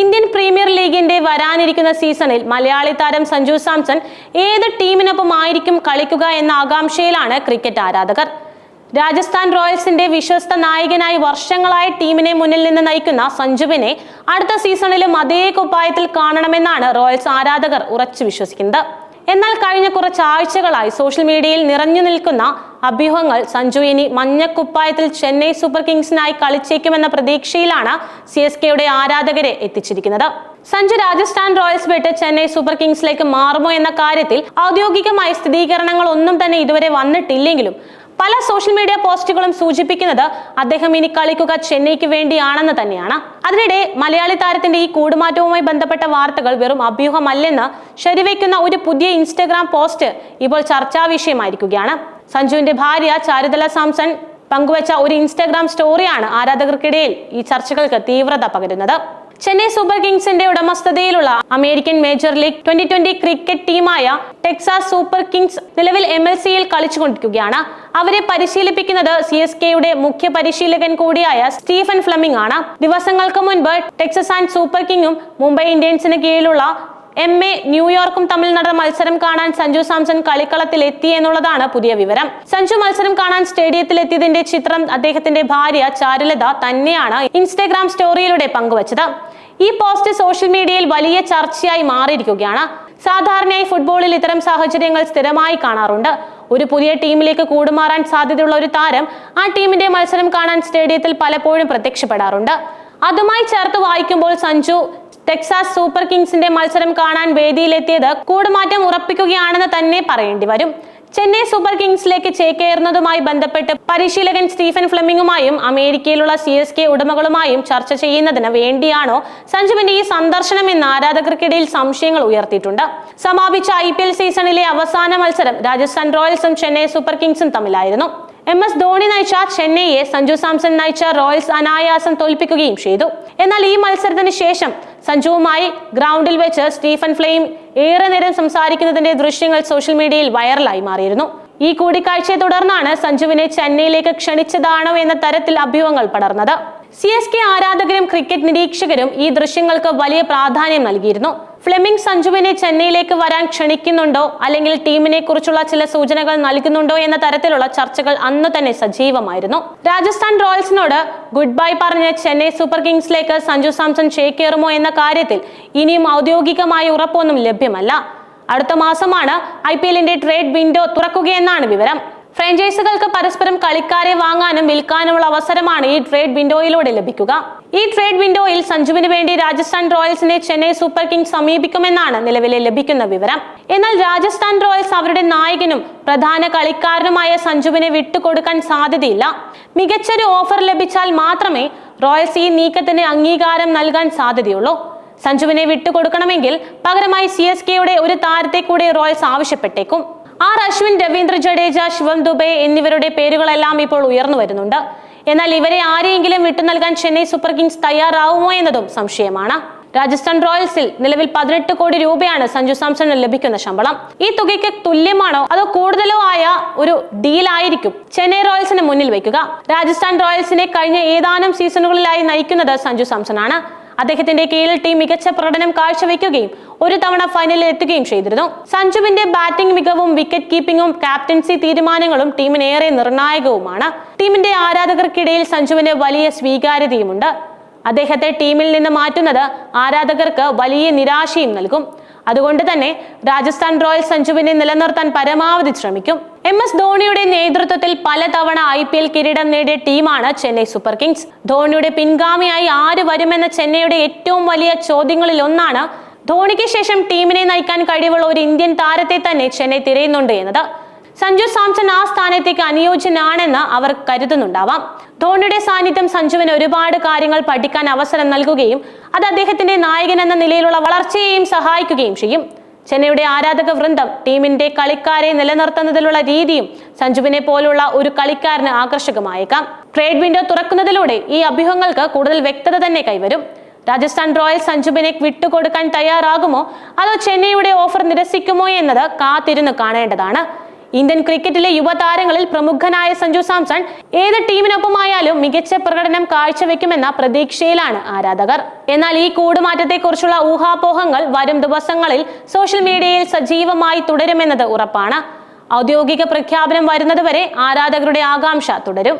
Indian premier ലീഗിന്റെ വരാനിരിക്കുന്ന സീസണിൽ മലയാളി താരം സഞ്ജു സാംസൺ ഏത് ടീമിനൊപ്പം ആയിരിക്കും കളിക്കുക എന്ന ആകാംക്ഷയിലാണ് ക്രിക്കറ്റ് ആരാധകർ. രാജസ്ഥാൻ റോയൽസിന്റെ വിശ്വസ്ത നായകനായി വർഷങ്ങളായി ടീമിനെ മുന്നിൽ നിന്ന് നയിക്കുന്ന സഞ്ജുവിനെ അടുത്ത സീസണിലും അതേ കുപ്പായത്തിൽ കാണണമെന്നാണ് റോയൽസ് ആരാധകർ ഉറച്ചു വിശ്വസിക്കുന്നത്. എന്നാൽ കഴിഞ്ഞ കുറച്ച് ആഴ്ചകളായി സോഷ്യൽ മീഡിയയിൽ നിറഞ്ഞു നിൽക്കുന്ന അഭ്യൂഹങ്ങൾ സഞ്ജു ഇനി മഞ്ഞക്കുപ്പായത്തിൽ ചെന്നൈ സൂപ്പർ കിങ്സിനായി കളിച്ചേക്കുമെന്ന പ്രതീക്ഷയിലാണ് സി എസ് കെയുടെ ആരാധകരെ എത്തിച്ചിരിക്കുന്നത്. സഞ്ജു രാജസ്ഥാൻ റോയൽസ് വിട്ട് ചെന്നൈ സൂപ്പർ കിങ്സിലേക്ക് മാറുമോ എന്ന കാര്യത്തിൽ ഔദ്യോഗികമായ സ്ഥിരീകരണങ്ങൾ ഒന്നും തന്നെ ഇതുവരെ വന്നിട്ടില്ലെങ്കിലും പല സോഷ്യൽ മീഡിയ പോസ്റ്റുകളും സൂചിപ്പിക്കുന്നത് അദ്ദേഹം ഇനി കളിക്കുക ചെന്നൈക്ക് വേണ്ടിയാണെന്ന് തന്നെയാണ്. അതിനിടെ മലയാളി താരത്തിന്റെ ഈ കൂടുമാറ്റവുമായി ബന്ധപ്പെട്ട വാർത്തകൾ വെറും അഭ്യൂഹമല്ലെന്ന് ശരിവയ്ക്കുന്ന ഒരു പുതിയ ഇൻസ്റ്റഗ്രാം പോസ്റ്റ് ഇപ്പോൾ ചർച്ചാ വിഷയമായിരിക്കുകയാണ്. സഞ്ജുവിന്റെ ഭാര്യ ചാരുതല സാംസൺ പങ്കുവച്ച ഒരു ഇൻസ്റ്റഗ്രാം സ്റ്റോറിയാണ് ആരാധകർക്കിടയിൽ ഈ ചർച്ചകൾക്ക് തീവ്രത പകരുന്നത്. ചെന്നൈ സൂപ്പർ കിങ്സിന്റെ ഉടമസ്ഥതയിലുള്ള American major league twenty twenty cricket ടീമായ ടെക്സാസ് സൂപ്പർ കിങ്സ് നിലവിൽ എം എൽ സിയിൽ കളിച്ചുകൊണ്ടിരിക്കുകയാണ്. അവരെ പരിശീലിപ്പിക്കുന്നത് സി എസ് കെയുടെ മുഖ്യ പരിശീലകൻ കൂടിയായ സ്റ്റീഫൻ ഫ്ലമിംഗ് ആണ്. ദിവസങ്ങൾക്ക് മുൻപ് ടെക്സസ് ആൻഡ് സൂപ്പർ കിങ്ങും മുംബൈ ഇന്ത്യൻസിന് കീഴിലുള്ള എം എ ന്യൂയോർക്കും തമ്മിൽ നടന്ന മത്സരം കാണാൻ സഞ്ജു സാംസൺ കളിക്കളത്തിൽ എത്തി എന്നുള്ളതാണ് പുതിയ വിവരം. സഞ്ജു മത്സരം കാണാൻ സ്റ്റേഡിയത്തിൽ എത്തിയതിന്റെ ചിത്രം അദ്ദേഹത്തിന്റെ ഭാര്യ ചാരുലത തന്നെയാണ് ഇൻസ്റ്റഗ്രാം സ്റ്റോറിയിലൂടെ പങ്കുവച്ചത്. ഈ പോസ്റ്റ് സോഷ്യൽ മീഡിയയിൽ വലിയ ചർച്ചയായി മാറിയിരിക്കുകയാണ്. സാധാരണയായി ഫുട്ബോളിൽ ഇത്തരം സാഹചര്യങ്ങൾ സ്ഥിരമായി കാണാറുണ്ട്. ഒരു പുതിയ ടീമിലേക്ക് കൂടുമാറാൻ സാധ്യതയുള്ള ഒരു താരം ആ ടീമിന്റെ മത്സരം കാണാൻ സ്റ്റേഡിയത്തിൽ പലപ്പോഴും പ്രത്യക്ഷപ്പെടാറുണ്ട്. അതുമായി ചേർത്ത് വായിക്കുമ്പോൾ സഞ്ജു ടെക്സാസ് സൂപ്പർ കിങ്സിന്റെ മത്സരം കാണാൻ വേദിയിലെത്തിയത് കൂടുമാറ്റം ഉറപ്പിക്കുകയാണെന്ന് തന്നെ പറയേണ്ടി വരും. ചെന്നൈ സൂപ്പർ കിങ്സിലേക്ക് ചേക്കേറുന്നതുമായി ബന്ധപ്പെട്ട് പരിശീലകൻ സ്റ്റീഫൻ ഫ്ലെമിംഗുമായും അമേരിക്കയിലുള്ള സി എസ് കെ ഉടമകളുമായും ചർച്ച ചെയ്യുന്നതിന് വേണ്ടിയാണോ സഞ്ജുവിന്റെ ഈ സന്ദർശനം എന്ന് ആരാധകർക്കിടയിൽ സംശയങ്ങൾ ഉയർത്തിയിട്ടുണ്ട്. സമാപിച്ച ഐ സീസണിലെ അവസാന മത്സരം രാജസ്ഥാൻ റോയൽസും ചെന്നൈ സൂപ്പർ കിങ്സും തമ്മിലായിരുന്നു. എം എസ് ധോണി നയിച്ച ചെന്നൈയെ സഞ്ജു സാംസൺ നയിച്ച റോയൽസ് അനായാസം തോൽപ്പിക്കുകയും ചെയ്തു. എന്നാൽ ഈ മത്സരത്തിന് ശേഷം സഞ്ജുവുമായി ഗ്രൗണ്ടിൽ വെച്ച് സ്റ്റീഫൻ ഫ്ലെയിം ഏറെ നേരം സംസാരിക്കുന്നതിന്റെ ദൃശ്യങ്ങൾ സോഷ്യൽ മീഡിയയിൽ വൈറലായി മാറിയിരുന്നു. ഈ കൂടിക്കാഴ്ചയെ തുടർന്നാണ് സഞ്ജുവിനെ ചെന്നൈയിലേക്ക് ക്ഷണിച്ചതാണോ എന്ന തരത്തിൽ അഭ്യൂഹങ്ങൾ പടർന്നത്. സി എസ് കെ ആരാധകരും ക്രിക്കറ്റ് നിരീക്ഷകരും ഈ ദൃശ്യങ്ങൾക്ക് വലിയ പ്രാധാന്യം നൽകിയിരുന്നു. ഫ്ലെമിംഗ് സഞ്ജുവിനെ ചെന്നൈയിലേക്ക് വരാൻ ക്ഷണിക്കുന്നുണ്ടോ? അല്ലെങ്കിൽ ടീമിനെ കുറിച്ചുള്ള ചില സൂചനകൾ നൽകുന്നുണ്ടോ എന്ന തരത്തിലുള്ള ചർച്ചകൾ അന്ന് തന്നെ സജീവമായിരുന്നു. രാജസ്ഥാൻ റോയൽസിനോട് ഗുഡ് ബൈ പറഞ്ഞ് ചെന്നൈ സൂപ്പർ കിങ്സിലേക്ക് സഞ്ജു സാംസൺ ചേക്കേറുമോ എന്ന കാര്യത്തിൽ ഇനിയും ഔദ്യോഗികമായ ഉറപ്പൊന്നും ലഭ്യമല്ല. അടുത്ത മാസമാണ് ഐ പി എല്ലിന്റെ ട്രേഡ് വിൻഡോ തുറക്കുകയെന്നാണ് വിവരം. ഫ്രാഞ്ചൈസുകൾക്ക് പരസ്പരം കളിക്കാരെ വാങ്ങാനും വിൽക്കാനുമുള്ള അവസരമാണ് ഈ ട്രേഡ് വിൻഡോയിലൂടെ ലഭിക്കുക. ഈ ട്രേഡ് വിൻഡോയിൽ സഞ്ജുവിന് വേണ്ടി രാജസ്ഥാൻ റോയൽസിനെ ചെന്നൈ സൂപ്പർ കിങ്സ് സമീപിക്കുമെന്നാണ് നിലവിലെ ലഭിക്കുന്ന വിവരം. എന്നാൽ രാജസ്ഥാൻ റോയൽസ് അവരുടെ നായകനും പ്രധാന കളിക്കാരനുമായ സഞ്ജുവിനെ വിട്ടുകൊടുക്കാൻ സാധ്യതയില്ല. മികച്ചൊരു ഓഫർ ലഭിച്ചാൽ മാത്രമേ റോയൽസ് ഈ നീക്കത്തിന് അംഗീകാരം നൽകാൻ സാധ്യതയുള്ളൂ. സഞ്ജുവിനെ വിട്ടുകൊടുക്കണമെങ്കിൽ പകരമായി സി എസ് കെയുടെ ഒരു താരത്തെ കൂടെ റോയൽസ് ആവശ്യപ്പെട്ടേക്കും. ആർ അശ്വിൻ രവീന്ദ്ര ജഡേജ ശിവം ദുബെ എന്നിവരുടെ പേരുകളെല്ലാം ഇപ്പോൾ ഉയർന്നു വരുന്നുണ്ട്. എന്നാൽ ഇവരെ ആരെയെങ്കിലും വിട്ടു നൽകാൻ ചെന്നൈ സൂപ്പർ കിങ്സ് തയ്യാറാവുമോ എന്നതും സംശയമാണ്. രാജസ്ഥാൻ റോയൽസിൽ നിലവിൽ പതിനെട്ട് കോടി രൂപയാണ് സഞ്ജു സാംസണിന് ലഭിക്കുന്ന ശമ്പളം. ഈ തുകയ്ക്ക് തുല്യമാണോ അതോ കൂടുതലോ ആയ ഒരു ഡീലായിരിക്കും ചെന്നൈ റോയൽസിന് മുന്നിൽ വയ്ക്കുക രാജസ്ഥാൻ റോയൽസിനെ കഴിഞ്ഞ ഏതാനും സീസണുകളിലായി നയിക്കുന്നത് സഞ്ജു സാംസൺ ആണ് അദ്ദേഹത്തിന്റെ കീഴിൽ ടീം മികച്ച പ്രകടനം കാഴ്ചവെക്കുകയും ഒരു തവണ ഫൈനലിൽ എത്തുകയും ചെയ്തിരുന്നു. സഞ്ജുവിന്റെ ബാറ്റിംഗ് മികവും വിക്കറ്റ് കീപ്പിംഗും ക്യാപ്റ്റൻസി തീരുമാനങ്ങളും ടീമിന് ഏറെ നിർണായകവുമാണ്. ടീമിന്റെ ആരാധകർക്കിടയിൽ സഞ്ജുവിന് വലിയ സ്വീകാര്യതയുമുണ്ട്. അദ്ദേഹത്തെ ടീമിൽ നിന്ന് മാറ്റുന്നത് ആരാധകർക്ക് വലിയ നിരാശയും നൽകും. അതുകൊണ്ട് തന്നെ രാജസ്ഥാൻ റോയൽസ് സഞ്ജുവിനെ നിലനിർത്താൻ പരമാവധി ശ്രമിക്കും. എം എസ് ധോണിയുടെ നേതൃത്വത്തിൽ പലതവണ ഐ പി എൽ കിരീടം നേടിയ ടീമാണ് ചെന്നൈ സൂപ്പർ കിങ്സ്. ധോണിയുടെ പിൻഗാമിയായി ആര് വരുമെന്ന ചെന്നൈയുടെ ഏറ്റവും വലിയ ചോദ്യങ്ങളിൽ ഒന്നാണ് ധോണിക്ക് ശേഷം ടീമിനെ നയിക്കാൻ കഴിവുള്ള ഒരു ഇന്ത്യൻ താരത്തെ തന്നെ ചെന്നൈ തിരയുന്നുണ്ട് എന്നത്. സഞ്ജു സാംസൺ ആ സ്ഥാനത്തേക്ക് അനുയോജ്യനാണെന്ന് അവർ കരുതുന്നുണ്ടാവാം. ധോണിയുടെ സാന്നിധ്യം സഞ്ജുവിന് ഒരുപാട് കാര്യങ്ങൾ പഠിക്കാൻ അവസരം നൽകുകയും അത് അദ്ദേഹത്തിന്റെ നായകൻ എന്ന നിലയിലുള്ള വളർച്ചയെയും സഹായിക്കുകയും ചെയ്യും. ചെന്നൈയുടെ ആരാധക വൃന്ദം ടീമിന്റെ കളിക്കാരെ നിലനിർത്തുന്നതിലുള്ള രീതിയും സഞ്ജുവിനെ പോലുള്ള ഒരു കളിക്കാരന് ആകർഷകമായേക്കാം. ട്രേഡ് വിൻഡോ തുറക്കുന്നതിലൂടെ ഈ അഭ്യൂഹങ്ങൾക്ക് കൂടുതൽ വ്യക്തത തന്നെ കൈവരും. രാജസ്ഥാൻ റോയൽസ് സഞ്ജുവിനെ വിട്ടുകൊടുക്കാൻ തയ്യാറാകുമോ? അതോ ചെന്നൈയുടെ ഓഫർ നിരസിക്കുമോ എന്നത് കാത്തിരുന്ന് കാണേണ്ടതാണ്. ഇന്ത്യൻ ക്രിക്കറ്റിലെ യുവതാരങ്ങളിൽ പ്രമുഖനായ സഞ്ജു സാംസൺ ഏത് ടീമിനൊപ്പമായാലും മികച്ച പ്രകടനം കാഴ്ചവെക്കുമെന്ന പ്രതീക്ഷയിലാണ് ആരാധകർ. എന്നാൽ ഈ കൂടുമാറ്റത്തെക്കുറിച്ചുള്ള ഊഹാപോഹങ്ങൾ വരും ദിവസങ്ങളിൽ സോഷ്യൽ മീഡിയയിൽ സജീവമായി തുടരുമെന്നത് ഉറപ്പാണ്. ഔദ്യോഗിക പ്രഖ്യാപനം വരുന്നതുവരെ ആരാധകരുടെ ആകാംക്ഷ തുടരും.